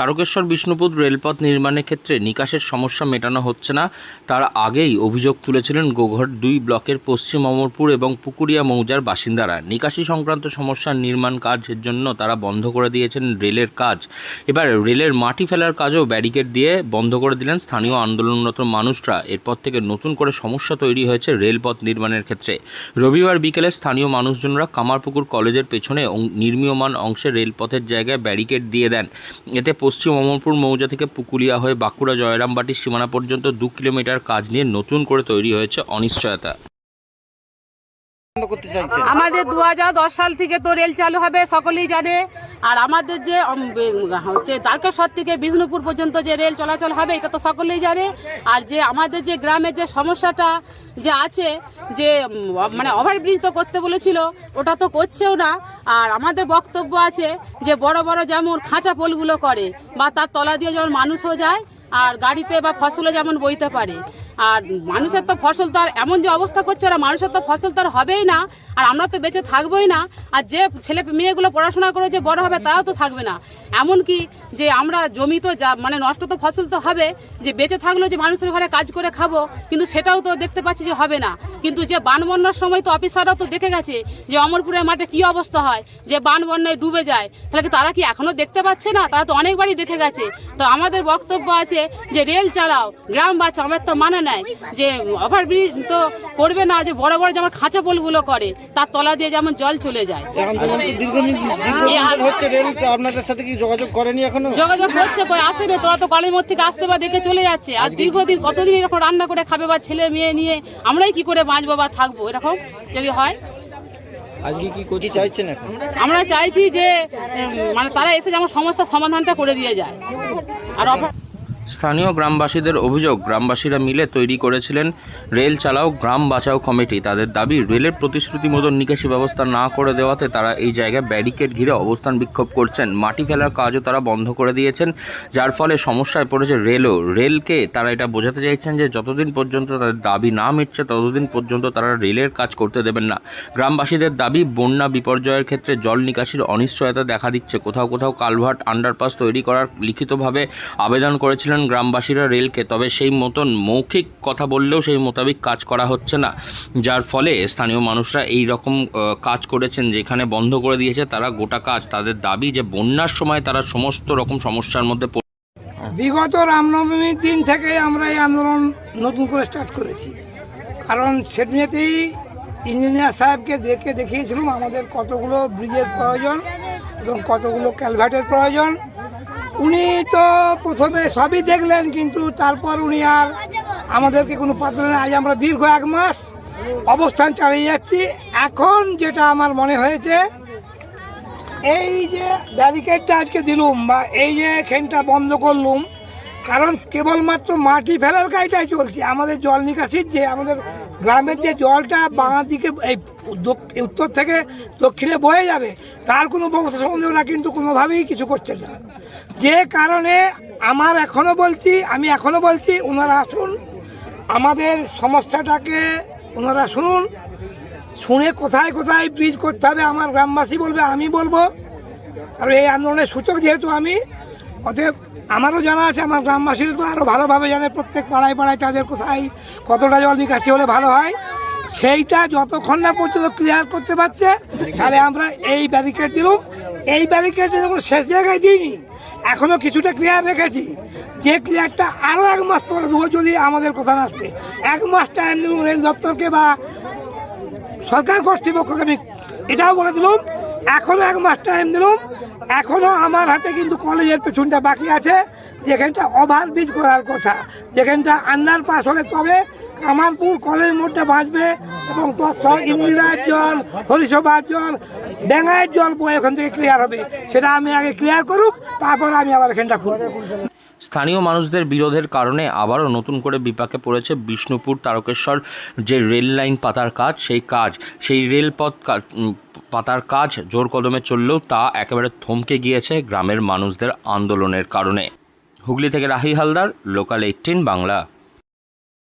তারকেশ্বর বিষ্ণুপুর রেলপথ নির্মাণের ক্ষেত্রে নিকাশের সমস্যা মেটানো হচ্ছে না। তার আগেই অভিযোগ তুলেছিলেন গোঘর দুই ব্লকের পশ্চিম অমরপুর এবং পুকুরিয়া মৌজার বাসিন্দারা। নিকাশি সংক্রান্ত সমস্যার নির্মাণ কাজের জন্য তারা বন্ধ করে দিয়েছেন রেলের কাজ। এবার রেলের মাটি ফেলার কাজও ব্যারিকেড দিয়ে বন্ধ করে দিলেন স্থানীয় আন্দোলনরত মানুষরা। এরপর থেকে নতুন করে সমস্যা তৈরি হয়েছে রেলপথ নির্মাণের ক্ষেত্রে। রবিবার বিকেলে স্থানীয় মানুষজনরা কামারপুকুর কলেজের পেছনে নির্মীয়মান অংশে রেলপথের জায়গায় ব্যারিকেড দিয়ে দেন। এতে পশ্চিম অমরপুর মৌজা থেকে পুকুলিয়া হয়ে বাঁকুড়া জয়রামবাটির সীমানা পর্যন্ত দু কিলোমিটার কাজ নিয়ে নতুন করে তৈরি হয়েছে অনিশ্চয়তা। আমাদের দু সাল থেকে তো রেল চালু হবে, সকলেই জানে। আর আমাদের যে হচ্ছে তারকেশ্বর থেকে বিষ্ণুপুর পর্যন্ত যে রেল চলাচল হবে, এটা তো সকলেই জানে। আর যে, আমাদের যে গ্রামের যে সমস্যাটা যে আছে, যে মানে ওভারব্রিজ তো করতে বলেছিল, ওটা তো করছেও না। আর আমাদের বক্তব্য আছে যে, বড় বড় যেমন খাঁচা পোলগুলো করে, বা তার তলা দিয়ে যেমন মানুষও যায়, আর গাড়িতে বা ফসলও যেমন বইতে পারে। আর মানুষের তো ফসল তো আর এমন যে অবস্থা করছে, ওরা মানুষের তো ফসল তো আর হবেই না, আর আমরা তো বেঁচে থাকবোই না, আর যে ছেলে মেয়েগুলো পড়াশোনা করে যে বড় হবে তারাও তো থাকবে না। এমন কি যে আমরা জমি তো যা মানে নষ্ট তো ফসল তো হবে, যে বেঁচে থাকলেও যে মানুষের ঘরে কাজ করে খাব, কিন্তু সেটাও তো দেখতে পাচ্ছি যে হবে না। কিন্তু যে বান বন্যার সময় তো অফিসাররাও তো দেখে গেছে যে অমরপুরের মাঠে কি অবস্থা হয়, যে বান বন্যায় ডুবে যায়, তাহলে কি তারা কি এখনও দেখতে পাচ্ছে না? তারা তো অনেকবারই দেখে গেছে। তো আমাদের বক্তব্য আছে যে রেল চালাও, গ্রাম বাঁচাও, আমার তো মানে নাই যে ওভারব্রিজ তো করবে না যে বড় বড় যেমন খাঁচা পোলগুলো করে তার তলা দিয়ে যেমন জল চলে যায়। এই দীর্ঘদিন দীর্ঘদিন হচ্ছে আপনাদের সাথে কি যোগাযোগ করেনি এখনও? যোগাযোগ করছে কই আসেনি তোরা তো কলেজ মধ্যে থেকে আসছে বা দেখে চলে যাচ্ছে। আর দীর্ঘদিন কতদিন এরকম রান্না করে খাবে বা ছেলে মেয়ে নিয়ে আমরাই কি করে বাঁচবো বা থাকব এরকম যদি হয়? আজকে কি করতে চাইছেন এখন? আমরা চাইছি যে মানে তারা এসে যেমন সমস্যার সমাধানটা করে দিয়ে যায়। আর অপ- স্থানীয় গ্রামবাসীদের অভিযোগ, গ্রামবাসীরা মিলে তৈরি করেছিলেন রেল চালাও গ্রাম বাঁচাও কমিটি। তাদের দাবি, রেলের প্রতিশ্রুতি মতো নিকাশি ব্যবস্থা না করে দেওয়াতে তারা এই জায়গায় ব্যারিকেড ঘিরে অবস্থান বিক্ষোভ করছেন। মাটি ফেলার কাজও তারা বন্ধ করে দিয়েছেন, যার ফলে সমস্যায় পড়েছে রেলও। রেলকে তারা এটা বোঝাতে চাইছেন যে, যতদিন পর্যন্ত তাদের দাবি না মিটছে, ততদিন পর্যন্ত তারা রেলের কাজ করতে দেবেন না। গ্রামবাসীদের দাবি, বন্যা বিপর্যয়ের ক্ষেত্রে জল নিকাশির অনিশ্চয়তা দেখা দিচ্ছে। কোথাও কোথাও কালভার্ট আন্ডারপাস তৈরি করার লিখিতভাবে আবেদন করেছিলেন গ্রামবাসীরা রেলকে, তবে সেই মতন মৌখিক কথা বললেও সেই মোতাবেক কাজ করা হচ্ছে না। যার ফলে স্থানীয় মানুষরা এই রকম কাজ করেছেন যেখানে বন্ধ করে দিয়েছে তারা গোটা কাজ। তাদের দাবি যে বন্যার সময় তারা সমস্ত রকম সমস্যার মধ্যে বিগত রামনবমীর দিন থেকে আমরা এই আন্দোলন নতুন করে স্টার্ট করেছি। কারণ সেদিনেতেই ইঞ্জিনিয়ার সাহেবকে দেখে দেখিয়েছিলাম আমাদের কতগুলো ব্রিজের প্রয়োজন এবং কতগুলো ক্যালভার্টের প্রয়োজন। উনি তো প্রথমে সবই দেখলেন, কিন্তু তারপর উনি আর আমাদেরকে কোনো পাত্র নেই। আজ আমরা দীর্ঘ এক মাস অবস্থান চালিয়ে যাচ্ছি। এখন যেটা আমার মনে হয়েছে, এই যে ব্যারিকেডটা আজকে দিলুম বা এই যে এখানটা বন্ধ করলুম কারণ কেবলমাত্র মাটি ফেলার কাজটাই চলছে। আমাদের জল নিকাশির যে, আমাদের গ্রামের যে জলটা বাঁ দিকে এই উত্তর থেকে দক্ষিণে বয়ে যাবে, তার কোনো ব্যবস্থা সম্বন্ধে ওরা কিন্তু কোনোভাবেই কিছু করছে না। যে কারণে আমার এখনও বলছি, আমি এখনও বলছি, ওনারা আসুন, আমাদের সমস্যাটাকে ওনারা শুনুন। শুনে কোথায় কোথায় ব্রিজ করতে হবে, আমার গ্রামবাসী বলবে, আমি বলব। কারণ এই আন্দোলনের সূচক যেহেতু আমি অতএব আমারও জানা আছে, আমার গ্রামবাসীরা তো আরও ভালোভাবে জানে প্রত্যেক পাড়ায় পাড়ায় তাদের কোথায় কতটা জল নিকাশি হলে ভালো হয়। সেইটা যতক্ষণ না পর্যন্ত ক্লিয়ার করতে পারছে, তাহলে আমরা এই ব্যারিকেড দিলাম। এই ব্যারিকেড যখন শেষ জায়গায় দিইনি, এখনও কিছুটা ক্লিয়ার রেখেছি। যে ক্লিয়ারটা আরও এক মাস পরে দেবো যদি আমাদের কথা না আসবে এক মাস টাইম রেল দপ্তরকে বা সরকার কর্তৃপক্ষকে আমি এটাও বলে দিলাম এখনও এক মাস টাইম দিলাম। এখনও আমার হাতে কিন্তু কলেজের পেছনটা বাকি আছে। যেখানটা ওভার ব্রিজ করার কথা। যেখানটা আন্ডার পাস হলে তবে কামালপুর কলেজ মোড়টা বাঁচবে এবং ইন্দিরার জল, হরিসভার জল ডেঙ্গায়ের জল বয়ে ওখান থেকে ক্লিয়ার হবে। সেটা আমি আগে ক্লিয়ার করুক, তারপর আমি আবার এখানটা খুলবো। স্থানীয় মানুষদের বিরোধের কারণে আবারও নতুন করে বিপাকে পড়েছে বিষ্ণুপুর তারকেশ্বর যে রেল লাইন পাতার কাজ, সেই কাজ, সেই রেলপথ পাতার কাজ জোর কদমে চললেও তা একেবারে থমকে গিয়েছে গ্রামের মানুষদের আন্দোলনের কারণে। হুগলি থেকে রাহি হালদার লোকাল এইটিন বাংলা।